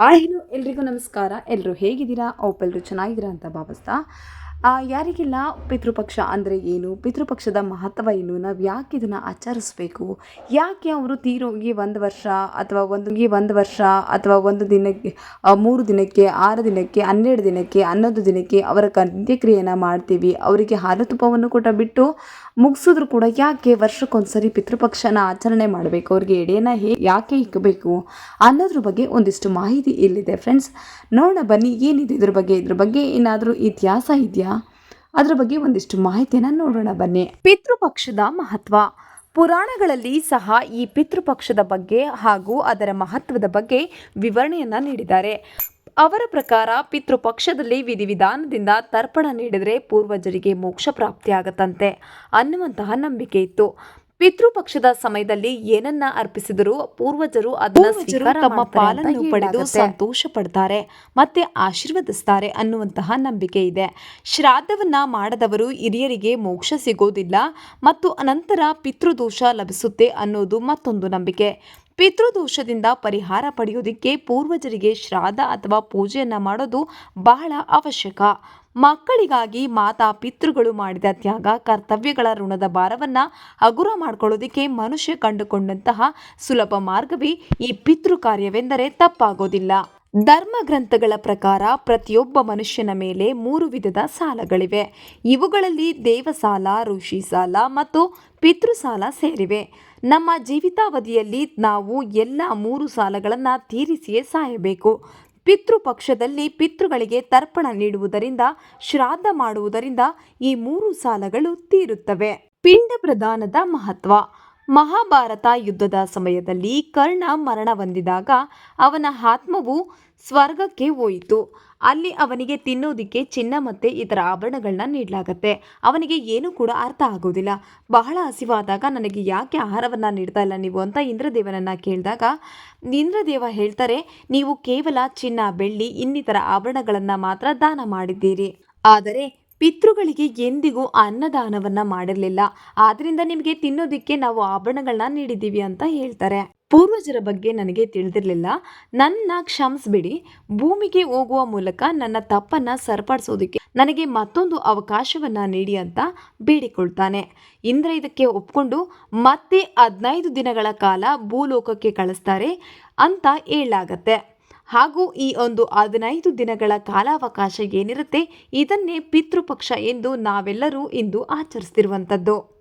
ಆಯ್ನು ಎಲ್ರಿಗೂ ನಮಸ್ಕಾರ. ಎಲ್ಲರೂ ಹೇಗಿದ್ದೀರಾ? ಅವಪ್ಪೆಲ್ಲರೂ ಚೆನ್ನಾಗಿದ್ದೀರಾ ಅಂತ ಭಾವಿಸ್ತಾ ಆ, ಯಾರಿಗೆಲ್ಲ ಪಿತೃಪಕ್ಷ ಅಂದರೆ ಏನು? ಪಿತೃಪಕ್ಷದ ಮಹತ್ವ ಏನು? ನಾವು ಯಾಕೆ ಇದನ್ನು ಆಚರಿಸ್ಬೇಕು? ಯಾಕೆ ಅವರು ತೀರೋಗಿ ಒಂದು ವರ್ಷ ಅಥವಾ ಒಂದು ಒಂದು ವರ್ಷ ಅಥವಾ ಒಂದು ದಿನಕ್ಕೆ ಮೂರು ದಿನಕ್ಕೆ, ಆರು ದಿನಕ್ಕೆ, ಹನ್ನೆರಡು ದಿನಕ್ಕೆ, ಹನ್ನೊಂದು ದಿನಕ್ಕೆ ಅವರ ಅಂತ್ಯಕ್ರಿಯೆಯನ್ನು ಮಾಡ್ತೀವಿ. ಅವರಿಗೆ ಹಾಲು ತುಪ್ಪವನ್ನು ಕೂಡ ಬಿಟ್ಟು ಮುಗಿಸಿದ್ರು ಕೂಡ ಯಾಕೆ ವರ್ಷಕ್ಕೊಂದ್ಸರಿ ಪಿತೃಪಕ್ಷನ ಆಚರಣೆ ಮಾಡಬೇಕು? ಅವ್ರಿಗೆ ಎಡೆಯನ್ನು ಹೇ, ಯಾಕೆ ಇಕ್ಕಬೇಕು ಅನ್ನೋದ್ರ ಬಗ್ಗೆ ಒಂದಿಷ್ಟು ಮಾಹಿತಿ ಇಲ್ಲಿದೆ. ಫ್ರೆಂಡ್ಸ್, ನೋಡೋಣ ಬನ್ನಿ ಏನಿದೆ ಇದ್ರ ಬಗ್ಗೆ. ಇದ್ರ ಬಗ್ಗೆ ಏನಾದರೂ ಇತಿಹಾಸ ಇದೆಯಾ? ಅದ್ರ ಬಗ್ಗೆ ಒಂದಿಷ್ಟು ಮಾಹಿತಿಯನ್ನು ನೋಡೋಣ ಬನ್ನಿ. ಪಿತೃಪಕ್ಷದ ಮಹತ್ವ. ಪುರಾಣಗಳಲ್ಲಿ ಸಹ ಈ ಪಿತೃಪಕ್ಷದ ಬಗ್ಗೆ ಹಾಗೂ ಅದರ ಮಹತ್ವದ ಬಗ್ಗೆ ವಿವರಣೆಯನ್ನು ನೀಡಿದ್ದಾರೆ. ಅವರ ಪ್ರಕಾರ ಪಿತೃಪಕ್ಷದಲ್ಲಿ ವಿಧಿವಿಧಾನದಿಂದ ತರ್ಪಣ ನೀಡಿದರೆ ಪೂರ್ವಜರಿಗೆ ಮೋಕ್ಷ ಪ್ರಾಪ್ತಿಯಾಗತ್ತಂತೆ ಅನ್ನುವಂತಹ ನಂಬಿಕೆ ಇತ್ತು. ಪಿತೃಪಕ್ಷದ ಸಮಯದಲ್ಲಿ ಏನನ್ನ ಅರ್ಪಿಸಿದರೂ ಪೂರ್ವಜರು ಅದನ್ನ ತಮ್ಮ ಪಾಲನ್ನು ಪಡೆದು ಸಂತೋಷ ಪಡ್ತಾರೆ ಮತ್ತೆ ಆಶೀರ್ವದಿಸ್ತಾರೆ ಅನ್ನುವಂತಹ ನಂಬಿಕೆ ಇದೆ. ಶ್ರಾದ್ದವನ್ನ ಮಾಡದವರು ಹಿರಿಯರಿಗೆ ಮೋಕ್ಷ ಸಿಗೋದಿಲ್ಲ ಮತ್ತು ಅನಂತರ ಪಿತೃದೋಷ ಲಭಿಸುತ್ತೆ ಅನ್ನೋದು ಮತ್ತೊಂದು ನಂಬಿಕೆ. ಪಿತೃದೋಷದಿಂದ ಪರಿಹಾರ ಪಡೆಯೋದಕ್ಕೆ ಪೂರ್ವಜರಿಗೆ ಶ್ರಾದ್ದ ಅಥವಾ ಪೂಜೆಯನ್ನು ಮಾಡೋದು ಬಹಳ ಅವಶ್ಯಕ. ಮಕ್ಕಳಿಗಾಗಿ ಮಾತಾ ಪಿತೃಗಳು ಮಾಡಿದ ತ್ಯಾಗ, ಕರ್ತವ್ಯಗಳ ಋಣದ ಭಾರವನ್ನು ಹಗುರ ಮಾಡಿಕೊಳ್ಳೋದಕ್ಕೆ ಮನುಷ್ಯ ಕಂಡುಕೊಂಡಂತಹ ಸುಲಭ ಮಾರ್ಗವೇ ಈ ಪಿತೃ ಕಾರ್ಯವೆಂದರೆ ತಪ್ಪಾಗೋದಿಲ್ಲ. ಧರ್ಮ ಗ್ರಂಥಗಳ ಪ್ರಕಾರ ಪ್ರತಿಯೊಬ್ಬ ಮನುಷ್ಯನ ಮೇಲೆ ಮೂರು ವಿಧದ ಸಾಲಗಳಿವೆ. ಇವುಗಳಲ್ಲಿ ದೇವ ಸಾಲ ಋಷಿ ಸಾಲ ಮತ್ತು ಪಿತೃ ಸಾಲ ಸೇರಿವೆ. ನಮ್ಮ ಜೀವಿತಾವಧಿಯಲ್ಲಿ ನಾವು ಎಲ್ಲ ಮೂರು ಸಾಲಗಳನ್ನು ತೀರಿಸಿಯೇ ಸಾಯಬೇಕು. ಪಿತೃಪಕ್ಷದಲ್ಲಿ ಪಿತೃಗಳಿಗೆ ತರ್ಪಣ ನೀಡುವುದರಿಂದ, ಶ್ರಾದ್ದ ಮಾಡುವುದರಿಂದ ಈ ಮೂರು ಸಾಲಗಳು ತೀರುತ್ತವೆ. ಪಿಂಡ ಪ್ರದಾನದ ಮಹತ್ವ. ಮಹಾಭಾರತ ಯುದ್ಧದ ಸಮಯದಲ್ಲಿ ಕರ್ಣ ಮರಣ ಹೊಂದಿದಾಗ ಅವನ ಆತ್ಮವು ಸ್ವರ್ಗಕ್ಕೆ ಹೋಯಿತು. ಅಲ್ಲಿ ಅವನಿಗೆ ತಿನ್ನೋದಿಕ್ಕೆ ಚಿನ್ನ ಮತ್ತು ಇತರ ಆಭರಣಗಳನ್ನ ನೀಡಲಾಗತ್ತೆ. ಅವನಿಗೆ ಏನೂ ಕೂಡ ಅರ್ಥ ಆಗೋದಿಲ್ಲ. ಬಹಳ ಹಸಿವಾದಾಗ ನನಗೆ ಯಾಕೆ ಆಹಾರವನ್ನು ನೀಡ್ತಾ ಇಲ್ಲ ನೀವು ಅಂತ ಇಂದ್ರದೇವನನ್ನು ಕೇಳಿದಾಗ, ಇಂದ್ರದೇವ ಹೇಳ್ತಾರೆ, ನೀವು ಕೇವಲ ಚಿನ್ನ, ಬೆಳ್ಳಿ, ಇನ್ನಿತರ ಆಭರಣಗಳನ್ನು ಮಾತ್ರ ದಾನ ಮಾಡಿದ್ದೀರಿ. ಆದರೆ ಪಿತೃಗಳಿಗೆ ಎಂದಿಗೂ ಅನ್ನದಾನವನ್ನು ಮಾಡಿರಲಿಲ್ಲ. ಆದ್ದರಿಂದ ನಿಮಗೆ ತಿನ್ನೋದಕ್ಕೆ ನಾವು ಆಭರಣಗಳನ್ನ ನೀಡಿದ್ದೀವಿ ಅಂತ ಹೇಳ್ತಾರೆ. ಪೂರ್ವಜರ ಬಗ್ಗೆ ನನಗೆ ತಿಳಿದಿರಲಿಲ್ಲ. ನನ್ನ ಕ್ಷಮಿಸ್ಬಿಡಿ. ಭೂಮಿಗೆ ಹೋಗುವ ಮೂಲಕ ನನ್ನ ತಪ್ಪನ್ನು ಸರಿಪಡಿಸೋದಕ್ಕೆ ನನಗೆ ಮತ್ತೊಂದು ಅವಕಾಶವನ್ನು ನೀಡಿ ಅಂತ ಬೇಡಿಕೊಳ್ತಾನೆ. ಇಂದ್ರ ಇದಕ್ಕೆ ಒಪ್ಕೊಂಡು ಮತ್ತೆ ಹದಿನೈದು ದಿನಗಳ ಕಾಲ ಭೂಲೋಕಕ್ಕೆ ಕಳಿಸ್ತಾರೆ ಅಂತ ಹೇಳಲಾಗತ್ತೆ. ಹಾಗೂ ಈ ಒಂದು ಹದಿನೈದು ದಿನಗಳ ಕಾಲಾವಕಾಶ ಏನಿರುತ್ತೆ ಇದನ್ನೇ ಪಿತೃಪಕ್ಷ ಎಂದು ನಾವೆಲ್ಲರೂ ಇಂದು ಆಚರಿಸ್ತಿರುವಂಥದ್ದು.